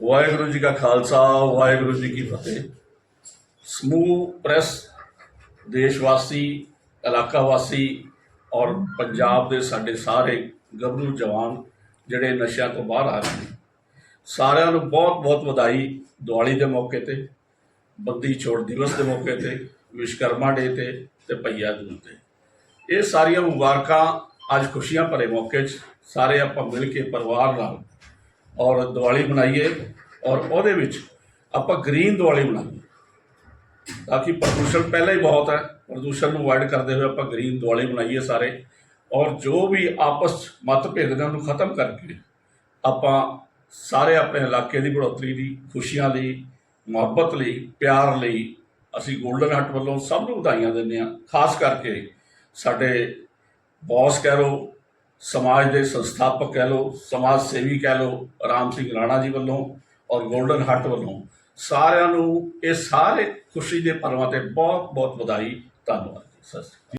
ਵਾਹਿਗੁਰੂ ਜੀ ਕਾ ਖਾਲਸਾ, ਵਾਹਿਗੁਰੂ ਜੀ ਕੀ ਫਤਿਹ। ਸਮੂਹ ਪ੍ਰੈਸ ਦੇਸ਼ ਵਾਸੀ ਇਲਾਕਾ ਵਾਸੀ ਔਰ ਪੰਜਾਬ ਦੇ ਸਾਡੇ ਸਾਰੇ ਗੱਭਰੂ ਜਵਾਨ ਜਿਹੜੇ ਨਸ਼ਿਆਂ ਤੋਂ ਬਾਹਰ ਆ ਰਹੇ ਨੇ, ਸਾਰਿਆਂ ਨੂੰ ਬਹੁਤ ਬਹੁਤ ਵਧਾਈ ਦੀਵਾਲੀ ਦੇ ਮੌਕੇ ਤੇ, ਬੰਦੀ ਛੋੜ ਦਿਵਸ ਦੇ ਮੌਕੇ ਤੇ ਵਿਸ਼ਕਰਮਾ ਡੇ ਤੇ ਤੇ ਭਈਆ ਦੂਜ ਤੇ। ਇਹ ਸਾਰੀਆਂ ਮੁਬਾਰਕਾਂ ਅੱਜ ਖੁਸ਼ੀਆਂ ਭਰੇ ਮੌਕੇ 'ਚ ਸਾਰੇ ਆਪਾਂ ਮਿਲ ਕੇ ਪਰਿਵਾਰ ਨਾਲ ਔਰ ਦੀਵਾਲੀ ਬਣਾਈਏ ਔਰ ਉਹਦੇ ਵਿੱਚ ਆਪਾਂ ਗ੍ਰੀਨ ਦੀਵਾਲੀ ਬਣਾਈਏ ਤਾਂ ਕਿ ਪ੍ਰਦੂਸ਼ਣ ਪਹਿਲਾਂ ਹੀ ਬਹੁਤ ਹੈ। ਪ੍ਰਦੂਸ਼ਣ ਨੂੰ ਅਵੋਇਡ ਕਰਦੇ ਹੋਏ ਆਪਾਂ ਗ੍ਰੀਨ ਦੀਵਾਲੀ ਬਣਾਈਏ ਸਾਰੇ। ਔਰ ਜੋ ਵੀ ਆਪਸ 'ਚ ਮਤਭੇਦ ਨੇ ਉਹਨੂੰ ਖਤਮ ਕਰਕੇ ਆਪਾਂ ਸਾਰੇ ਆਪਣੇ ਇਲਾਕੇ ਦੀ ਬੜੋਤਰੀ ਲਈ ਖੁਸ਼ੀਆਂ ਲਈ ਮੁਹੱਬਤ ਲਈ, ਪਿਆਰ ਲਈ ਅਸੀਂ 골ਡਨ ਹੱਟ ਵੱਲੋਂ ਸਭ ਨੂੰ ਵਧਾਈਆਂ ਦਿੰਦੇ ਹਾਂ। ਖਾਸ ਕਰਕੇ ਸਾਡੇ ਬੌਸ ਕਹਿ ਲਓ ਸਮਾਜ ਦੇ ਸੰਸਥਾਪਕ ਕਹਿ ਲਓ ਸਮਾਜ ਸੇਵੀ ਕਹਿ ਲਓ ਰਾਮ ਸਿੰਘ ਰਾਣਾ ਜੀ ਵੱਲੋਂ ਔਰ 골ਡਨ ਹੱਟ ਵੱਲੋਂ ਸਾਰਿਆਂ ਨੂੰ ਇਹ ਸਾਰੇ ਖੁਸ਼ੀ ਦੇ ਪਰਵਾਂ ਤੇ ਬਹੁਤ ਬਹੁਤ ਵਧਾਈ ਧੰਨਵਾਦ ਜੀ। ਸਤਿ ਸ਼੍ਰੀ